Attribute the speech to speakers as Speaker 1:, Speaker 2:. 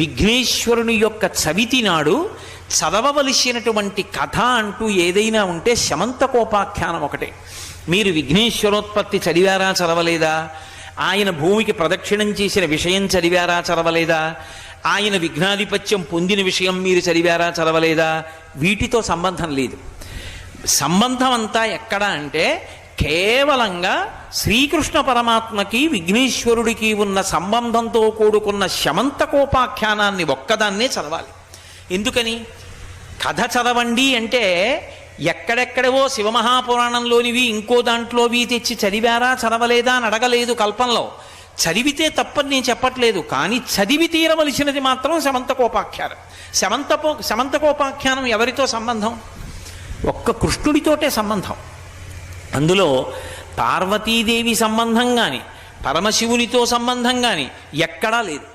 Speaker 1: విఘ్నేశ్వరుని యొక్క చవితి నాడు చదవవలసినటువంటి కథ అంటూ ఏదైనా ఉంటే శమంతకోపాఖ్యానం ఒకటే. మీరు విఘ్నేశ్వరోత్పత్తి చదివారా చదవలేదా? ఆయన భూమికి ప్రదక్షిణం చేసిన విషయం చదివారా చదవలేదా? ఆయన విఘ్నాధిపత్యం పొందిన విషయం మీరు చదివారా చదవలేదా? వీటితో సంబంధం లేదు. సంబంధం అంతా ఎక్కడ అంటే కేవలంగా శ్రీకృష్ణ పరమాత్మకి విఘ్నేశ్వరుడికి ఉన్న సంబంధంతో కూడుకున్న శమంతకోపాఖ్యానాన్ని ఒక్కదాన్నే చదవాలి. ఎందుకని? కథ చదవండి అంటే ఎక్కడెక్కడవో శివమహాపురాణంలోనివి ఇంకో దాంట్లోవి తెచ్చి చదివారా చదవలేదా అని అడగలేదు కల్పంలో. చదివితే తప్పని నేను చెప్పట్లేదు కానీ చదివి తీరవలసినది మాత్రం శమంతకోపాఖ్యానం. శమంతపో శమంతకోపాఖ్యానం ఎవరితో సంబంధం? ఒక్క కృష్ణుడితోటే సంబంధం. అందులో పార్వతీదేవి సంబంధం కానీ పరమశివునితో సంబంధం కానీ ఎక్కడా లేదు.